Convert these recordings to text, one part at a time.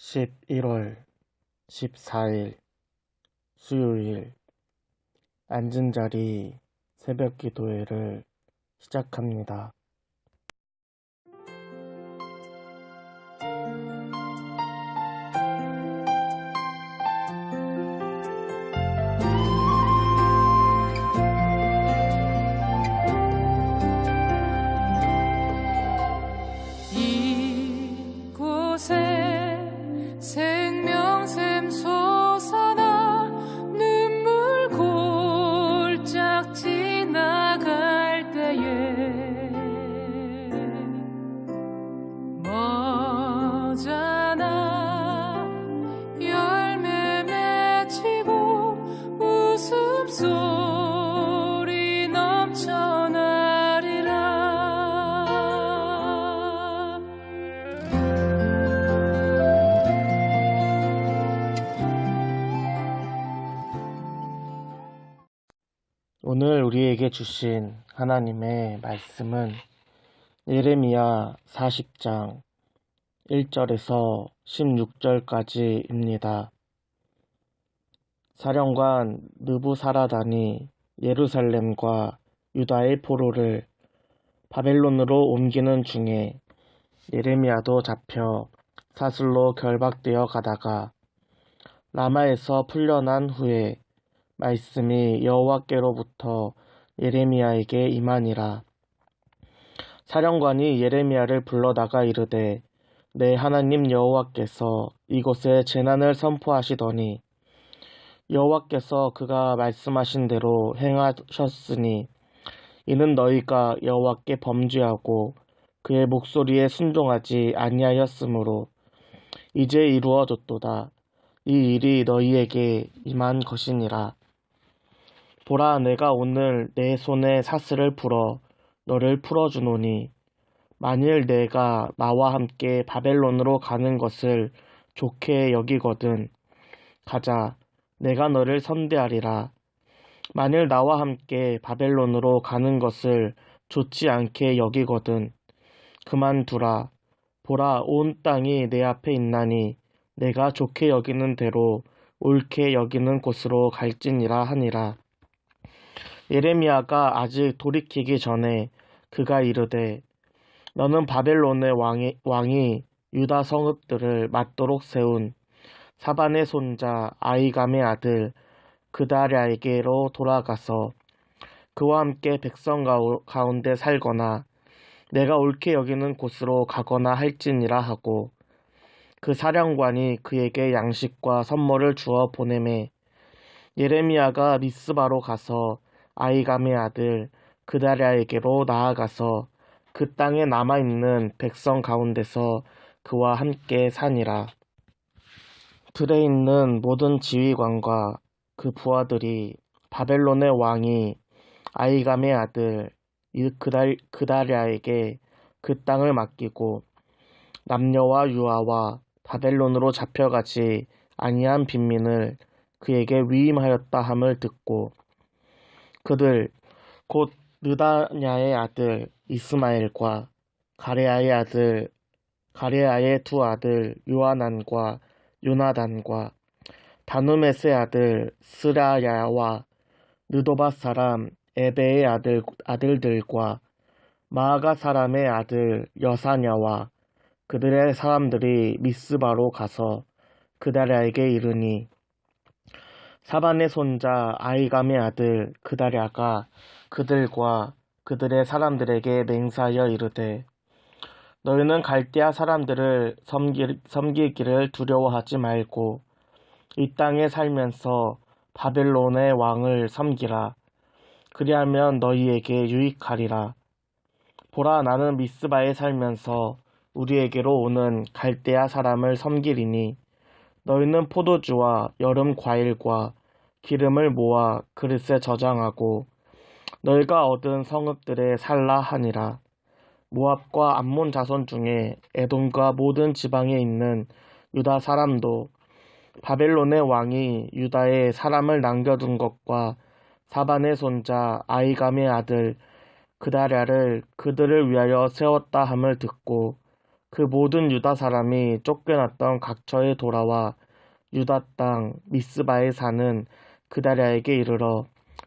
11월 14일 수요일 앉은 자리 새벽 기도회를 시작합니다. 우리에게 주신 하나님의 말씀은 예레미야 40장 1절에서 16절까지입니다. 사령관 느부사라단이 예루살렘과 유다의 포로를 바벨론으로 옮기는 중에 예레미야도 잡혀 사슬로 결박되어 가다가 라마에서 풀려난 후에 말씀이 여호와께로부터 예레미야에게 임하니라. 사령관이 예레미야를 불러다가 이르되 내 하나님 여호와께서 이곳에 재난을 선포하시더니 여호와께서 그가 말씀하신 대로 행하셨으니 이는 너희가 여호와께 범죄하고 그의 목소리에 순종하지 아니하였으므로 이제 이루어졌도다. 이 일이 너희에게 임한 것이니라. 보라 내가 오늘 내 손에 사슬을 풀어 너를 풀어주노니 만일 내가 나와 함께 바벨론으로 가는 것을 좋게 여기거든. 가자 내가 너를 선대하리라. 만일 나와 함께 바벨론으로 가는 것을 좋지 않게 여기거든. 그만두라. 보라 온 땅이 내 앞에 있나니 내가 좋게 여기는 대로 옳게 여기는 곳으로 갈지니라 하니라 예레미야가 아직 돌이키기 전에 그가 이르되 너는 바벨론의 왕이, 왕이 유다 성읍들을 맞도록 세운 사반의 손자 아이감의 아들 그다랴에게로 돌아가서 그와 함께 백성 가운데 살거나 내가 옳게 여기는 곳으로 가거나 할지니라 하고 그 사령관이 그에게 양식과 선물을 주어 보내매 예레미야가 미스바로 가서 아이감의 아들 그다랴에게로 나아가서 그 땅에 남아 있는 백성 가운데서 그와 함께 사니라. 들에 있는 모든 지휘관과 그 부하들이 바벨론의 왕이 아이감의 아들 이 그달, 그다랴에게 그 땅을 맡기고 남녀와 유아와 바벨론으로 잡혀가지 아니한 빈민을 그에게 위임하였다 함을 듣고 그들 곧 느다냐의 아들 이스마엘과 가레아의 아들 가레아의 두 아들 요하난과 요나단과 다누메스의 아들 스라야와 느도바 사람 에베의 아들 아들들과 마아가 사람의 아들 여사냐와 그들의 사람들이 미스바로 가서 그다랴에게 이르니 사반의 손자 아이감의 아들 그다랴가 그들과 그들의 사람들에게 맹세하여 이르되 너희는 갈대아 사람들을 섬기, 섬기기를 두려워하지 말고 이 땅에 살면서 바벨론의 왕을 섬기라. 그리하면 너희에게 유익하리라. 보라 나는 미스바에 살면서 우리에게로 오는 갈대아 사람을 섬기리니 너희는 포도주와 여름 과일과 기름을 모아 그릇에 저장하고 너희가 얻은 성읍들에 살라 하니라. 모압과 암몬 자손 중에 에돔과 모든 지방에 있는 유다 사람도 바벨론의 왕이 유다에 사람을 남겨둔 것과 사반의 손자 아이감의 아들 그다랴를 그들을 위하여 세웠다 함을 듣고 그 모든 유다 사람이 쫓겨났던 각처에 돌아와 유다 땅 미스바에 사는 그다랴에게 이르러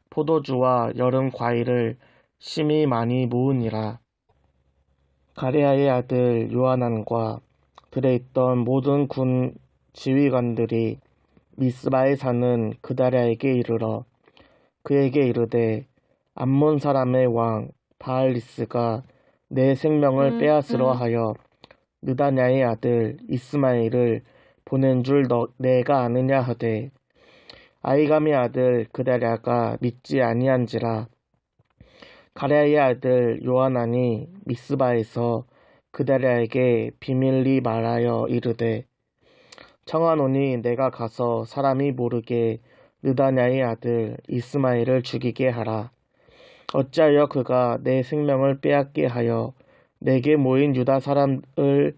포도주와 여름 과일을 심히 많이 모으니라. 가레아의 아들 요하난과 들에 있던 모든 군 지휘관들이 미스바에 사는 그다랴에게 이르러 그에게 이르되 암몬 사람의 왕 바알리스가 내 생명을 음, 빼앗으려 음. 하여 느다냐의 아들 이스마엘을 보낸 줄 너, 내가 아느냐 하되 아이감의 아들 그다랴가 믿지 아니한지라 가랴의 아들 요하난이 미스바에서 그다랴에게 비밀리 말하여 이르되 청하노니 내가 가서 사람이 모르게 느다냐의 아들 이스마엘을 죽이게 하라. 어찌하여 그가 내 생명을 빼앗게 하여 내게 모인 유다 사람을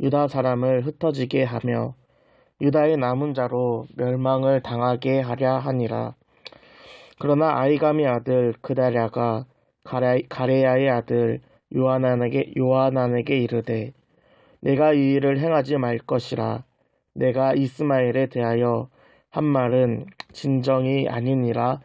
유다 사람을 흩어지게 하며 유다의 남은 자로 멸망을 당하게 하랴 하니라. 그러나 아이감의 아들 그다랴가 가레, 가레야의 아들 요하난에게 요하난에게 이르되 내가 이 일을 행하지 말 것이라 내가 이스마엘에 대하여 한 말은 진정이 아니니라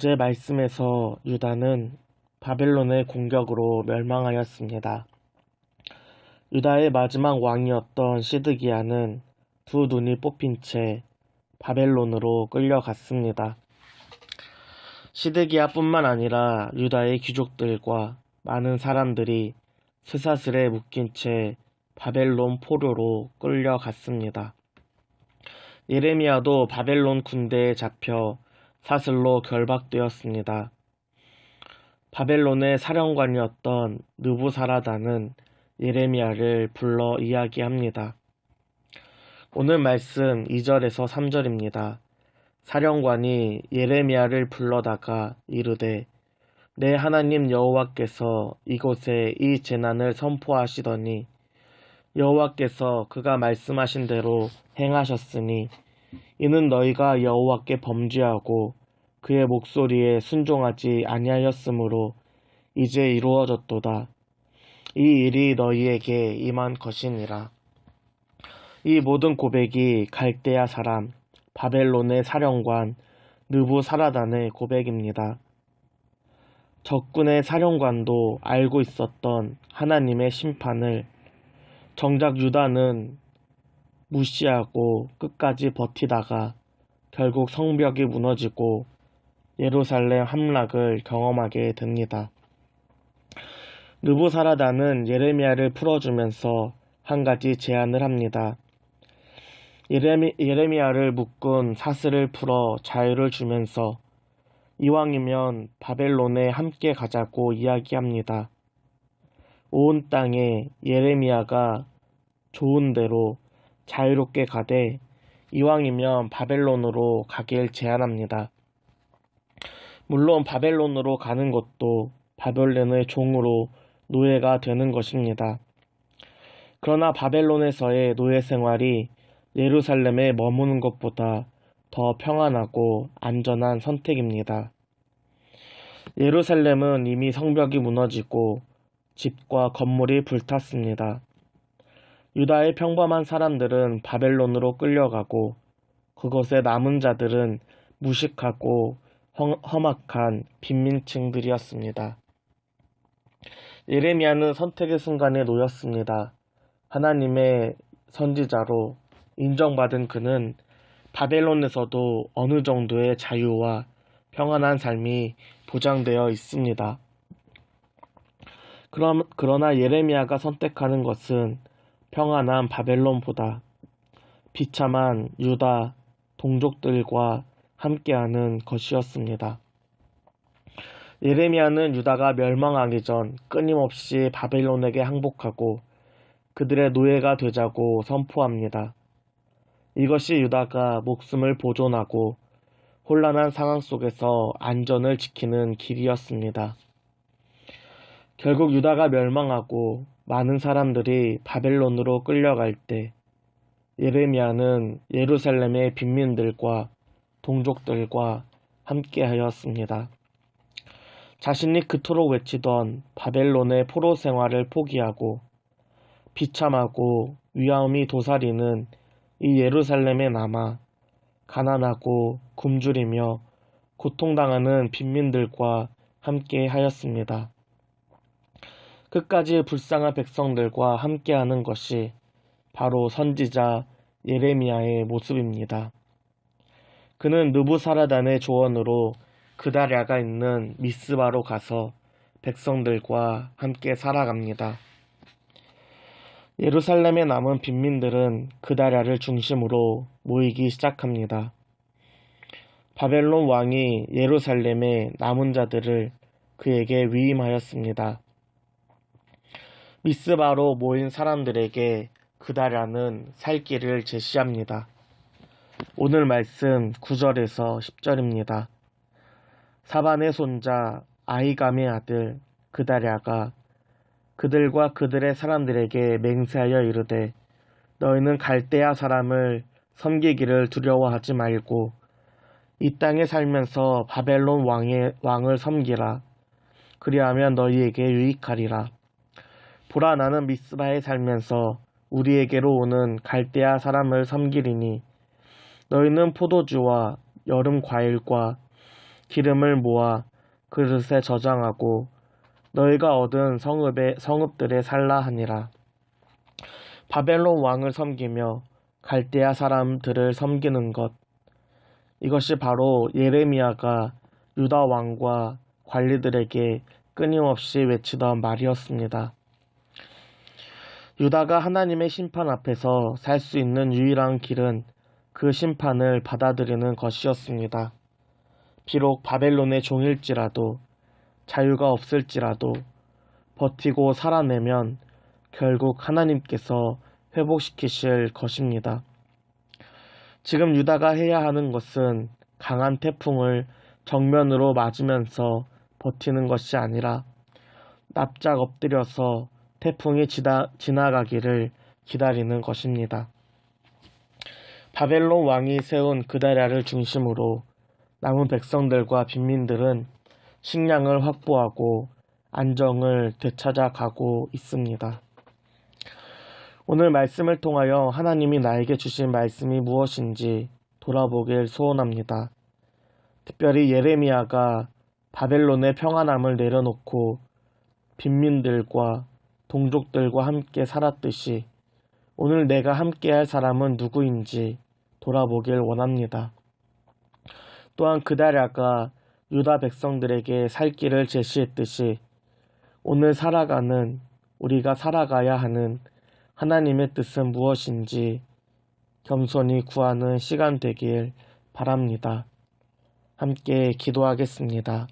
어제 말씀에서 유다는 바벨론의 공격으로 멸망하였습니다. 유다의 마지막 왕이었던 시드기야는 두 눈이 뽑힌 채 바벨론으로 끌려갔습니다. 시드기야뿐만 아니라 유다의 귀족들과 많은 사람들이 쇠사슬에 묶인 채 바벨론 포로로 끌려갔습니다. 예레미야도 바벨론 군대에 잡혀 사슬로 결박되었습니다. 바벨론의 사령관이었던 느부사라다는 예레미야를 불러 이야기합니다. 오늘 말씀 2절에서 3절입니다. 사령관이 예레미야를 불러다가 이르되 내 하나님 여호와께서 이곳에 이 재난을 선포하시더니 여호와께서 그가 말씀하신 대로 행하셨으니 이는 너희가 여호와께 범죄하고 그의 목소리에 순종하지 아니하였으므로 이제 이루어졌도다. 이 일이 너희에게 임한 것이니라. 이 모든 고백이 갈대아 사람 바벨론의 사령관 느부사라단의 고백입니다. 적군의 사령관도 알고 있었던 하나님의 심판을 정작 유다는 무시하고 끝까지 버티다가 결국 성벽이 무너지고 예루살렘 함락을 경험하게 됩니다. 느부사라다는 예레미야를 풀어주면서 한 가지 제안을 합니다. 예레미, 예레미야를 묶은 사슬을 풀어 자유를 주면서 이왕이면 바벨론에 함께 가자고 이야기합니다. 온 땅에 예레미야가 좋은 대로 자유롭게 가되 이왕이면 바벨론으로 가길 제안합니다. 물론 바벨론으로 가는 것도 바벨론의 종으로 노예가 되는 것입니다. 그러나 바벨론에서의 노예 생활이 예루살렘에 머무는 것보다 더 평안하고 안전한 선택입니다. 예루살렘은 이미 성벽이 무너지고 집과 건물이 불탔습니다. 유다의 평범한 사람들은 바벨론으로 끌려가고 그곳의 남은 자들은 무식하고 험- 험악한 빈민층들이었습니다. 예레미야는 선택의 순간에 놓였습니다. 하나님의 선지자로 인정받은 그는 바벨론에서도 어느 정도의 자유와 평안한 삶이 보장되어 있습니다. 그럼, 그러나 예레미야가 선택하는 것은 평안한 바벨론보다 비참한 유다 동족들과 함께하는 것이었습니다. 예레미야는 유다가 멸망하기 전 끊임없이 바벨론에게 항복하고 그들의 노예가 되자고 선포합니다. 이것이 유다가 목숨을 보존하고 혼란한 상황 속에서 안전을 지키는 길이었습니다. 결국 유다가 멸망하고 많은 사람들이 바벨론으로 끌려갈 때 예레미야는 예루살렘의 빈민들과 동족들과 함께하였습니다. 자신이 그토록 외치던 바벨론의 포로 생활을 포기하고 비참하고 위험이 도사리는 이 예루살렘에 남아 가난하고 굶주리며 고통당하는 빈민들과 함께 하였습니다. 끝까지 불쌍한 백성들과 함께하는 것이 바로 선지자 예레미야의 모습입니다. 그는 느부사라단의 조언으로 그다랴가 있는 미스바로 가서 백성들과 함께 살아갑니다. 예루살렘에 남은 빈민들은 그다랴를 중심으로 모이기 시작합니다. 바벨론 왕이 예루살렘의 남은 자들을 그에게 위임하였습니다. 미스바로 모인 사람들에게 그다랴는 살 길을 제시합니다. 오늘 말씀 9절에서 10절입니다. 사반의 손자 아이감의 아들 그다랴가 그들과 그들의 사람들에게 맹세하여 이르되 너희는 갈대아 사람을 섬기기를 두려워하지 말고 이 땅에 살면서 바벨론 왕의 왕을 섬기라 그리하면 너희에게 유익하리라 보라 나는 미스바에 살면서 우리에게로 오는 갈대아 사람을 섬기리니 너희는 포도주와 여름 과일과 기름을 모아 그릇에 저장하고 너희가 얻은 성읍의 성읍들에 살라 하니라. 바벨론 왕을 섬기며 갈대아 사람들을 섬기는 것 이것이 바로 예레미야가 유다 왕과 관리들에게 끊임없이 외치던 말이었습니다. 유다가 하나님의 심판 앞에서 살 수 있는 유일한 길은 그 심판을 받아들이는 것이었습니다. 비록 바벨론의 종일지라도 자유가 없을지라도 버티고 살아내면 결국 하나님께서 회복시키실 것입니다. 지금 유다가 해야 하는 것은 강한 태풍을 정면으로 맞으면서 버티는 것이 아니라 납작 엎드려서 태풍이 지나, 지나가기를 기다리는 것입니다. 바벨론 왕이 세운 그다랴를 중심으로 남은 백성들과 빈민들은 식량을 확보하고 안정을 되찾아 가고 있습니다. 오늘 말씀을 통하여 하나님이 나에게 주신 말씀이 무엇인지 돌아보길 소원합니다. 특별히 예레미야가 바벨론의 평안함을 내려놓고 빈민들과 동족들과 함께 살았듯이 오늘 내가 함께 할 사람은 누구인지 돌아보길 원합니다. 또한 그다랴가 유다 백성들에게 살 길을 제시했듯이 오늘 살아가는 우리가 살아가야 하는 하나님의 뜻은 무엇인지 겸손히 구하는 시간 되길 바랍니다. 함께 기도하겠습니다.